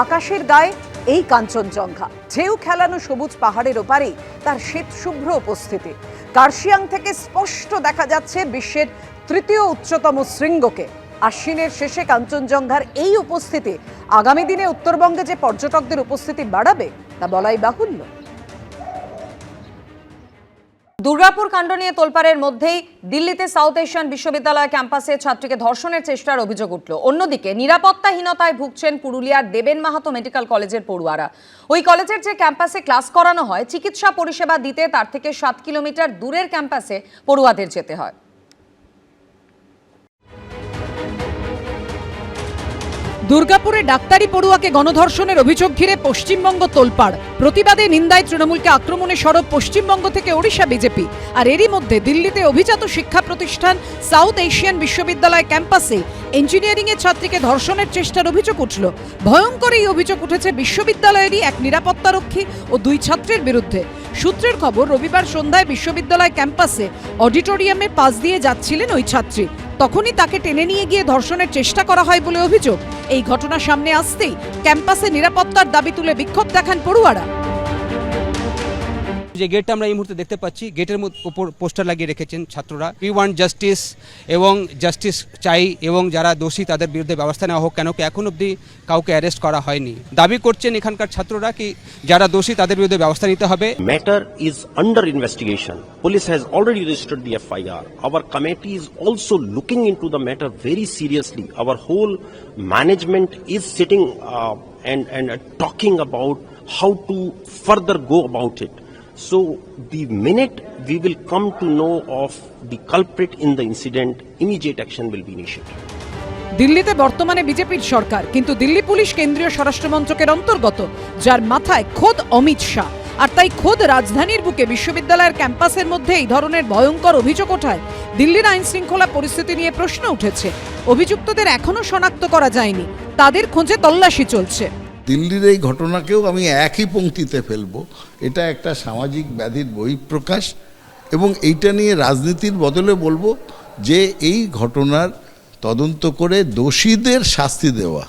আকাশের গায়ে এই কাঞ্চনজঙ্ঘা। ঢেউ খেলানো সবুজ পাহাড়ের ওপারে তার শ্বেতশুভ্র উপস্থিতি। কার্শিয়াং থেকে স্পষ্ট দেখা যাচ্ছে বিশ্বের তৃতীয় উচ্চতম শৃঙ্গকে। আশ্বিনের শেষে কাঞ্চনজঙ্ঘার এই উপস্থিতি আগামী দিনে উত্তরবঙ্গে যে পর্যটকদের উপস্থিতি বাড়াবে তা বলাই বাহুল্য। দুর্গাপুর কাণ্ড নিয়ে তোলপাড়ের মধ্যেই দিল্লিতে সাউথ এশিয়ান বিশ্ববিদ্যালয় ক্যাম্পাসে ছাত্রীকে ধর্ষণের চেষ্টার অভিযোগ উঠল। অন্যদিকে নিরাপত্তাহীনতায় ভুগছেন পুরুলিয়ার দেবেন মাহাতো মেডিকেল কলেজের পড়ুয়ারা। ওই কলেজের যে ক্যাম্পাসে ক্লাস করানো হয়, চিকিৎসা পরিষেবা দিতে তার থেকে সাত কিলোমিটার দূরের ক্যাম্পাসে পড়ুয়াদের যেতে হয়। দুর্গাপুরে ডাক্তারি পড়ুয়াকে গণধর্ষণের অভিযোগ ঘিরে পশ্চিমবঙ্গ তোলপাড়। প্রতিবাদে নিন্দায় তৃণমূলকে আক্রমণে সরব পশ্চিমবঙ্গ থেকে ওড়িশা বিজেপি। আর এরই মধ্যে দিল্লিতে অভিজাত শিক্ষা প্রতিষ্ঠান সাউথ এশিয়ান বিশ্ববিদ্যালয় ক্যাম্পাসে ইঞ্জিনিয়ারিং এর ছাত্রীকে ধর্ষণের চেষ্টার অভিযোগ উঠল। ভয়ঙ্কর এই অভিযোগ উঠেছে বিশ্ববিদ্যালয়েরই এক নিরাপত্তারক্ষী ও দুই ছাত্রের বিরুদ্ধে। সূত্রের খবর, রবিবার সন্ধ্যায় বিশ্ববিদ্যালয় ক্যাম্পাসে অডিটোরিয়ামে পাশ দিয়ে যাচ্ছিলেন ওই ছাত্রী। তখনই তাকে টেনে নিয়ে গিয়ে ধর্ষণের চেষ্টা করা হয় বলে অভিযোগ। এই ঘটনা সামনে আসতেই ক্যাম্পাসে নিরাপত্তার দাবি তুলে বিক্ষোভ দেখান পড়ুয়ারা। যে গেটটা আমরা এই মুহূর্তে দেখতে পাচ্ছি গেটের উপর পোস্টার লাগিয়ে রেখেছেন ছাত্ররা। উই ওয়ান্ট জাস্টিস এবং জাস্টিস চাই এবং যারা দোষী তাদের বিরুদ্ধে ব্যবস্থা নেওয়া হোক, কেন কি এখন অবধি কাউকে অ্যারেস্ট করা হয়নি। দাবি করছেন এখানকার ছাত্ররা কি যারা দোষী তাদের বিরুদ্ধে ব্যবস্থা নিতে হবে? Matter is under investigation police has already registered the FIR our committee is also looking into the matter very seriously our whole management is sitting and and talking about how to further go about it So the minute we will come to know of the culprit in the incident, immediate action will be initiated. দিল্লিতে বর্তমানে বিজেপির সরকার কিন্তু Delhi police কেন্দ্রীয় স্বরাষ্ট্রমন্ত্রকের অন্তর্গত যার মাথায় খোদ অমিত শাহ। আর তাই খোদ রাজধানীর বুকে বিশ্ববিদ্যালয়ের ক্যাম্পাসের মধ্যে এই ধরনের ভয়ঙ্কর অভিযোগ ওঠায় দিল্লির আইন শৃঙ্খলা পরিস্থিতি নিয়ে প্রশ্ন উঠেছে। অভিযুক্তদের এখনও শনাক্ত করা যায়নি। তাদের খোঁজে তল্লাশি চলছে। দিল্লির এই ঘটনাকেও আমি একই পঙ্ক্তিতে ফেলব। এটা একটা সামাজিক ব্যাধির বহিঃপ্রকাশ এবং এইটা নিয়ে রাজনীতির বদলে বলব যে এই ঘটনার তদন্ত করে দোষীদের শাস্তি দেওয়া।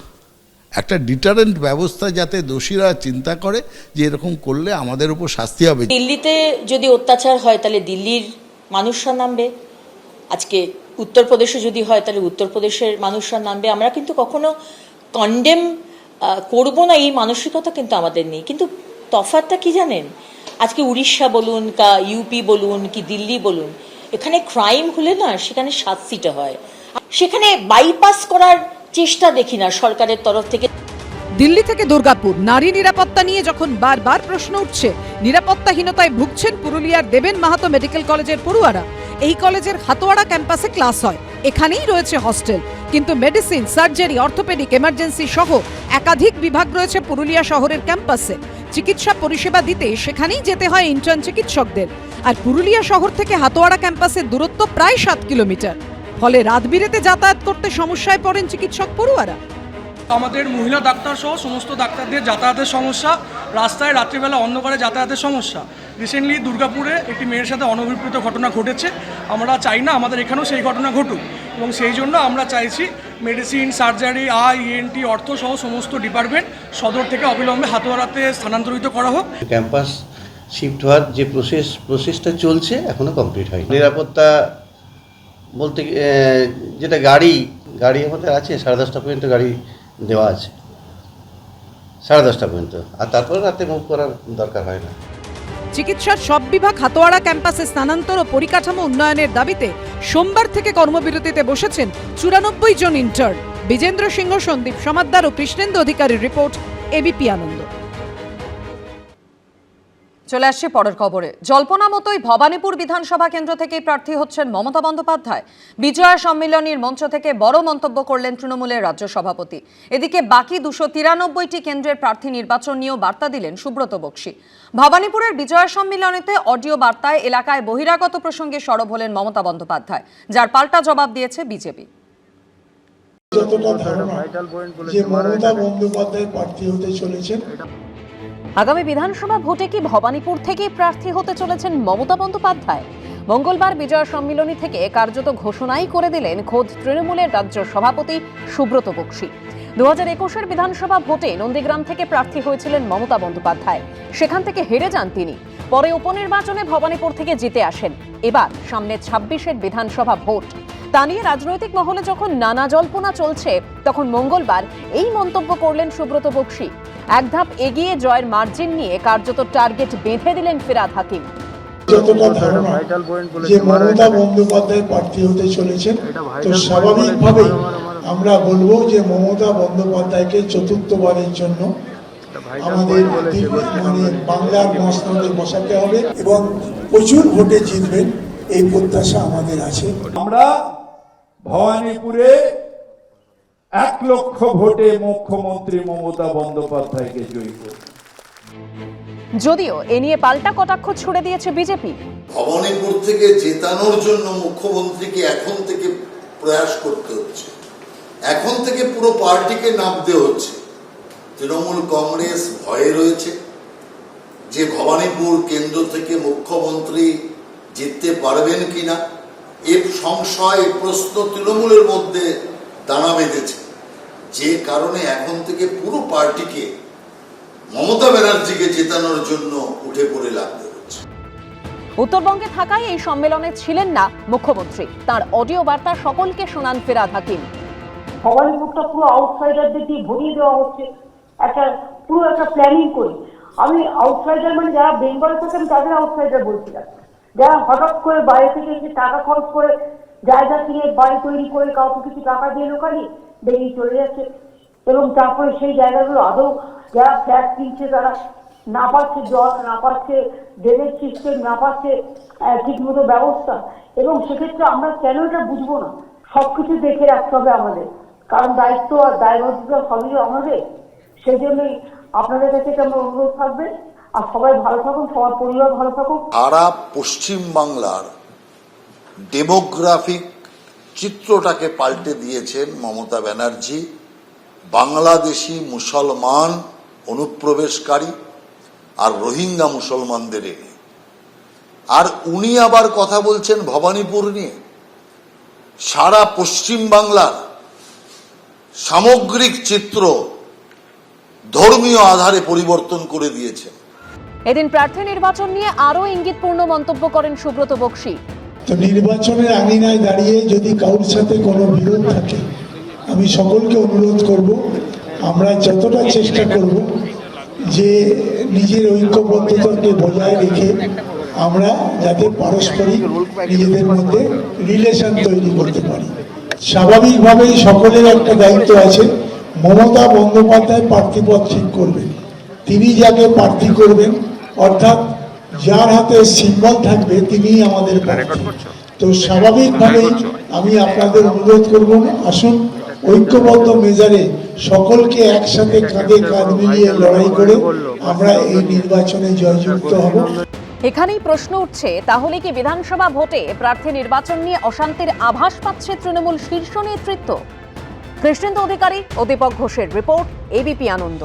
একটা ডিটারেন্ট ব্যবস্থা যাতে দোষীরা চিন্তা করে যে এরকম করলে আমাদের উপর শাস্তি হবে। দিল্লিতে যদি অত্যাচার হয় তাহলে দিল্লির মানুষরা নামবে। আজকে উত্তরপ্রদেশে যদি হয় তাহলে উত্তরপ্রদেশের মানুষরা নামবে। আমরা কিন্তু কখনো কন্ডেম করব না, এই মানসিকতা কিন্তু আমাদের নেই। কিন্তু তফাতটা কি জানেন? আজকে উড়িষ্যা বলুন কা ইউপি বলুন কি দিল্লি বলুন, এখানে ক্রাইম হলে না সেখানে শাস্তিটা হয়। সেখানে বাইপাস করার চেষ্টা দেখি না সরকারের তরফ থেকে। দিল্লি থেকে দুর্গাপুর। নারী নিরাপত্তা নিয়ে যখন বারবার প্রশ্ন উঠছে, নিরাপত্তাহীনতায় ভুগছেন পুরুলিয়ার দেবেন মাহাতো মেডিকেল কলেজের পড়ুয়ারা। এই কলেজের হাতোয়াড়া ক্যাম্পাসে ক্লাস হয়। এখানেই রয়েছে হস্টেল। কিন্তু মেডিসিন, সার্জারি, অর্থোপেডিক, এমার্জেন্সি সহ একাধিক বিভাগ রয়েছে পুরুলিয়া শহরের ক্যাম্পাসে। চিকিৎসা পরিষেবা দিতে সেখানেই যেতে হয় ইন্টার্ন চিকিৎসকদের। আর পুরুলিয়া শহর থেকে হাতোয়াড়া ক্যাম্পাসের দূরত্ব প্রায় সাত কিলোমিটার। ফলে রাত বিরেতে যাতায়াত করতে সমস্যায় পড়েন চিকিৎসক পড়ুয়ারা। আমাদের মহিলা ডাক্তার সহ সমস্ত ডাক্তারদের যাতায়াতের সমস্যা, রাস্তায় রাত্রিবেলা অন্ধকারে যাতায়াতের সমস্যা। রিসেন্টলি দুর্গাপুরে একটি মেয়ের সাথে অনভিপ্রেত ঘটনা ঘটেছে। আমরা চাই না আমাদের এখানেও সেই ঘটনা ঘটুক। এবং সেই জন্য আমরা চাইছি মেডিসিন সার্জারি আই ইএনটি অর্থ সহ সমস্ত ডিপার্টমেন্ট সদর থেকে অবিলম্বে হাতোয়ারাতে স্থানান্তরিত করা হোক। ক্যাম্পাস শিফট হওয়ার যে প্রসেস প্রসেসটা চলছে এখনও কমপ্লিট হয়নি। নিরাপত্তা বলতে যেটা গাড়ি গাড়ি আমাদের আছে, সাড়ে দশটা পর্যন্ত গাড়ি দেওয়া আছে। সাড়ে দশটা পর্যন্ত। আর তারপরে রাতে মুভ করার দরকার হয় না। চিকিৎসার সব বিভাগ হাতোয়াড়া ক্যাম্পাসে স্থানান্তর ও পরিকাঠামো উন্নয়নের দাবিতে সোমবার থেকে কর্মবিরতিতে বসেছেন চুরানব্বই জন ইন্টার্ন বিজেন্দ্র সিংহ, সন্দীপ সমাদ্দার ও কৃষ্ণেন্দু অধিকারীর রিপোর্ট এবিপি আনন্দ। চলে আসছে পরের খবরে। জল্পনা মতোই ভবানীপুর বিধানসভা কেন্দ্র থেকেই প্রার্থী হচ্ছেন মমতা বন্দ্যোপাধ্যায়। বিজয়া সম্মিলনীর মঞ্চ থেকে বড় মন্তব্য করলেন তৃণমূলের রাজ্য সভাপতি। এদিকে বাকি দুশো তিরানব্বইটি কেন্দ্রের প্রার্থী নির্বাচন নিয়েও বার্তা দিলেন সুব্রত বক্সী। ভবানীপুরের বিজয়া সম্মিলনীতে অডিও বার্তায় এলাকায় বহিরাগত প্রসঙ্গে সরব হলেন মমতা বন্দ্যোপাধ্যায়, যার পাল্টা জবাব দিয়েছে বিজেপি। যতটা ধারণা যে মমতা বন্দ্যোপাধ্যায় প্রার্থী হতে চলেছেন আগামী বিধানসভা ভোটে কি ভবানীপুর থেকেই প্রার্থী হতে চলেছেন মমতা বন্দ্যোপাধ্যায়? মঙ্গলবার বিজয় সম্মিলনী থেকে কার্যত ঘোষণাই করে দিলেন খোদ তৃণমূলের রাজ্য সভাপতি সুব্রত বক্সী। দু হাজার একুশের বিধানসভা ভোটে নন্দীগ্রাম থেকে প্রার্থী হয়েছিলেন মমতা বন্দ্যোপাধ্যায়। সেখান থেকে হেরে যান তিনি। পরে উপনির্বাচনে ভবানীপুর থেকে জিতে আসেন। এবার সামনে ছাব্বিশের বিধানসভা ভোট। তা নিয়ে রাজনৈতিক মহলে যখন নানা জল্পনা চলছে, তখন মঙ্গলবার এই মন্তব্য করলেন সুব্রত বক্সী। এক ধাপ এগিয়ে জয়ের মার্জিন নিয়ে কার্যত টার্গেট বেঁধে দিলেন ফিরাদ হাকিম। যতটা ধারণা যে মমতা বন্দ্যোপাধ্যায় প্রার্থী হতে চলেছেন তো স্বাভাবিকভাবেই আমরা বলব যে মমতা বন্দ্যোপাধ্যায়কে চতুর্থবারের জন্য আমাদের মানে বাংলার মসনদে বসাতে হবে এবং প্রচুর ভোটে জিতবেন এই প্রত্যাশা আমাদের আছে। আমরা ভবানীপুরে এক লক্ষ ভোটে মুখ্যমন্ত্রী মমতা বন্দ্যোপাধ্যায়কে জয়ী করব যদিও এ নিয়ে পাল্টা কটাক্ষ ছুড়ে দিয়েছে বিজেপি। ভবানীপুর থেকে জেতানোর জন্য মুখ্যমন্ত্রীকে এখন থেকে প্রয়াস করতে হচ্ছে। এখন থেকে পুরো পার্টিকে নামতে হচ্ছে। তৃণমূল কংগ্রেস ভয়ে রয়েছে যে ভবানীপুর কেন্দ্র থেকে মুখ্যমন্ত্রী জিততে পারবেন কিনা এ সংশয় প্রশ্ন তৃণমূলের মধ্যে দানা বেঁধেছে। যে কারণে এখন থেকে পুরো পার্টিকে মমতা ব্যানার্জিকে জেতানোর জন্য উঠে পড়ে লাগতে হচ্ছে। উত্তরবঙ্গে থাকায় এই সম্মেলনে ছিলেন না মুখ্যমন্ত্রী। তার অডিও বার্তা সকলকে শোনান ফিরাদ হাকিম। ভবানীপুরটা পুরো আউটসাইডারদের দিয়ে ভরিয়ে দেওয়া হচ্ছে। একটা পুরো একটা প্ল্যানিং করে। আমি আউটসাইডার মানে যারা বেঙ্গল থেকে আমি তাদের আউটসাইডার বলছিলাম যারা হঠাৎ করে বাইরে থেকে এসে টাকা খরচ করে জায়গা কিনে বাড়ি তৈরি করে কাউকে কিছু টাকা দিয়ে লোকালি বেরিয়ে চলে যাচ্ছে। এবং তারপরে সেই জায়গাগুলো আদৌ যারা ফ্ল্যাট কিনছে, তারা না পাচ্ছে জল, না পাচ্ছে ড্রেনেজ সিস্টেম না পাচ্ছে ঠিকমতো ব্যবস্থা। এবং সেক্ষেত্রে আমরা কেন এটা বুঝব না? সবকিছু দেখে রাখতে হবে আমাদের। কারণ দায়িত্ব আর দায়বদ্ধতা সবই আমাদের। সেই জন্যই আপনাদের কাছে আমার অনুরোধ থাকবে। আর সবাই ভালো থাকুন, সবার পরিবার ভালো থাকুক। সারা পশ্চিম বাংলার ডেমোগ্রাফিক চিত্রটাকে পাল্টে দিয়েছেন মমতা ব্যানার্জি, বাংলাদেশি মুসলমান অনুপ্রবেশকারী আর রোহিঙ্গা মুসলমানদের এনে আর উনি আবার কথা বলছেন ভবানীপুর নিয়ে। সারা পশ্চিম বাংলার সামগ্রিক চিত্র ধর্মীয় আধারে পরিবর্তন করে দিয়েছেন। এদিন প্রার্থী নির্বাচন নিয়ে আরও ইঙ্গিতপূর্ণ মন্তব্য করেন সুব্রত বক্সী। তো নির্বাচনের আঙিনায় দাঁড়িয়ে যদি কারোর সাথে কোনো বিরোধ থাকে, আমি সকলকে অনুরোধ করব, আমরা যতটা চেষ্টা করব যে নিজের ঐক্যবদ্ধতাকে বজায় রেখে আমরা যাতে পারস্পরিক নিজেদের মধ্যে রিলেশন তৈরি করতে পারি। স্বাভাবিকভাবেই সকলের একটা দায়িত্ব আছে, মমতা বন্দ্যোপাধ্যায় প্রার্থীপদ ঠিক করবেন। তিনি যাকে প্রার্থী করবেন, অর্থাৎ যার হাতে সিম্বল থাকবে তিনিই আমাদের তো স্বাভাবিকভাবেই আমি আপনাদের অনুরোধ করব আসুন ঐক্যবদ্ধ মেজারে সকলকে একসাথে কাঁধে কাঁধ মিলিয়ে লড়াই করে আমরা এই নির্বাচনে জয়যুক্ত হব। এখানেই প্রশ্ন উঠছে তাহলে কি বিধানসভা ভোটে প্রার্থী নির্বাচন নিয়ে অশান্তির আভাস পাচ্ছে তৃণমূল শীর্ষ নেতৃত্ব? কৃষ্ণেন্দু অধিকারী ও দীপক ঘোষের রিপোর্ট এবিপি আনন্দ।